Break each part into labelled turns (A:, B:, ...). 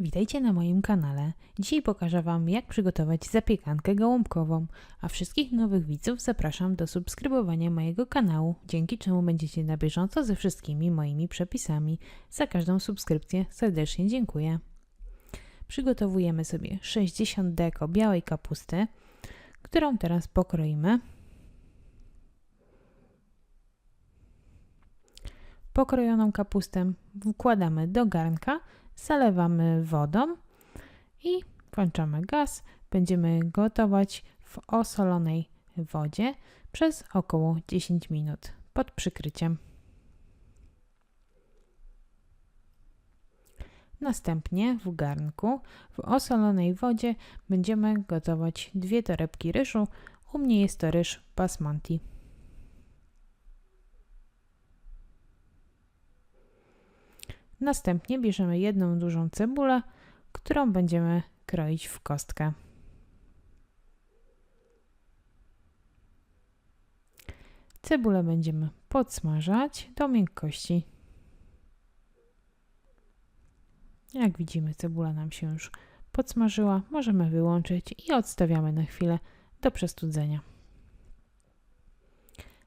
A: Witajcie na moim kanale. Dzisiaj pokażę Wam, jak przygotować zapiekankę gołąbkową, a wszystkich nowych widzów zapraszam do subskrybowania mojego kanału, dzięki czemu będziecie na bieżąco ze wszystkimi moimi przepisami. Za każdą subskrypcję serdecznie dziękuję. Przygotowujemy sobie 60 deko białej kapusty, którą teraz pokroimy. Pokrojoną kapustę wkładamy do garnka, zalewamy wodą i włączamy gaz. Będziemy gotować w osolonej wodzie przez około 10 minut pod przykryciem. Następnie w garnku w osolonej wodzie będziemy gotować dwie torebki ryżu. U mnie jest to ryż basmati. Następnie bierzemy jedną dużą cebulę, którą będziemy kroić w kostkę. Cebulę będziemy podsmażać do miękkości. Jak widzimy, cebula nam się już podsmażyła. Możemy wyłączyć i odstawiamy na chwilę do przestudzenia.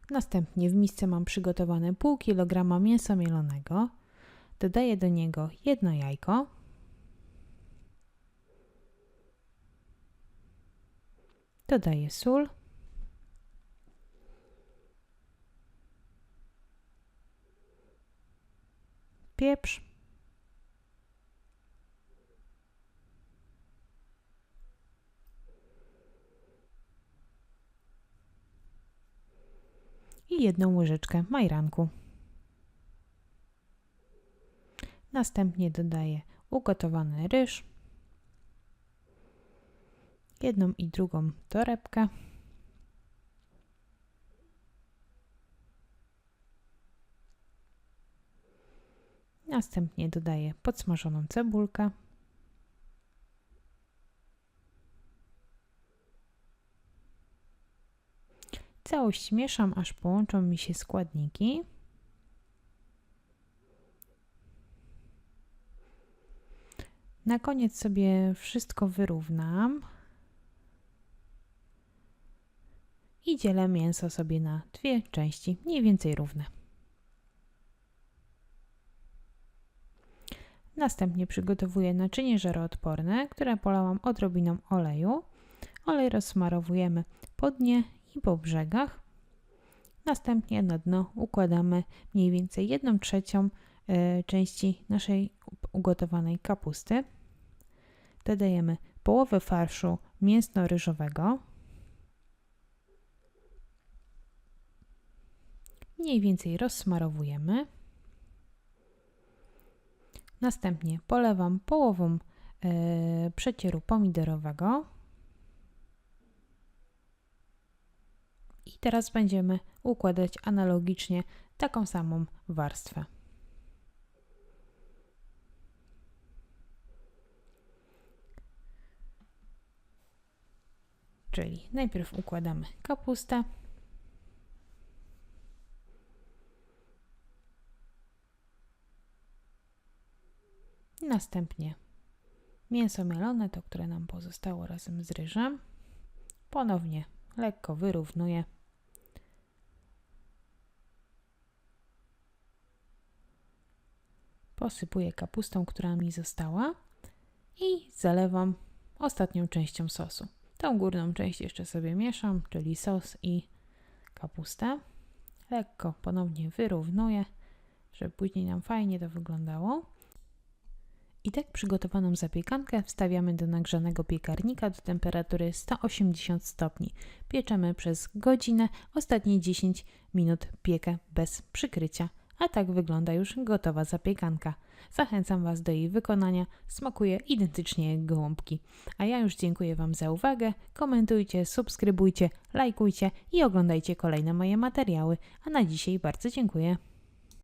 A: Następnie w misce mam przygotowane pół kilograma mięsa mielonego. Dodaję do niego jedno jajko. Dodaję sól. Pieprz. I jedną łyżeczkę majranku. Następnie dodaję ugotowany ryż, jedną i drugą torebkę. Następnie dodaję podsmażoną cebulkę. Całość mieszam, aż połączą mi się składniki. Na koniec sobie wszystko wyrównam i dzielę mięso sobie na dwie części, mniej więcej równe. Następnie przygotowuję naczynie żaroodporne, które polałam odrobiną oleju. Olej rozsmarowujemy po dnie i po brzegach. Następnie na dno układamy mniej więcej 1 trzecią e, części naszej ugotowanej kapusty. Dodajemy połowę farszu mięsno-ryżowego. Mniej więcej rozsmarowujemy. Następnie polewam połową e, przecieru pomidorowego. I teraz będziemy układać analogicznie taką samą warstwę. Czyli najpierw układamy kapustę. Następnie mięso mielone, to które nam pozostało razem z ryżem. Ponownie lekko wyrównuję. Posypuję kapustą, która mi została i zalewam ostatnią częścią sosu. Tą górną część jeszcze sobie mieszam, czyli sos i kapustę. Lekko ponownie wyrównuję, żeby później nam fajnie to wyglądało. I tak przygotowaną zapiekankę wstawiamy do nagrzanego piekarnika do temperatury 180 stopni. Pieczemy przez godzinę, ostatnie 10 minut piekę bez przykrycia. A tak wygląda już gotowa zapiekanka. Zachęcam Was do jej wykonania. Smakuje identycznie jak gołąbki. A ja już dziękuję Wam za uwagę. Komentujcie, subskrybujcie, lajkujcie i oglądajcie kolejne moje materiały. A na dzisiaj bardzo dziękuję.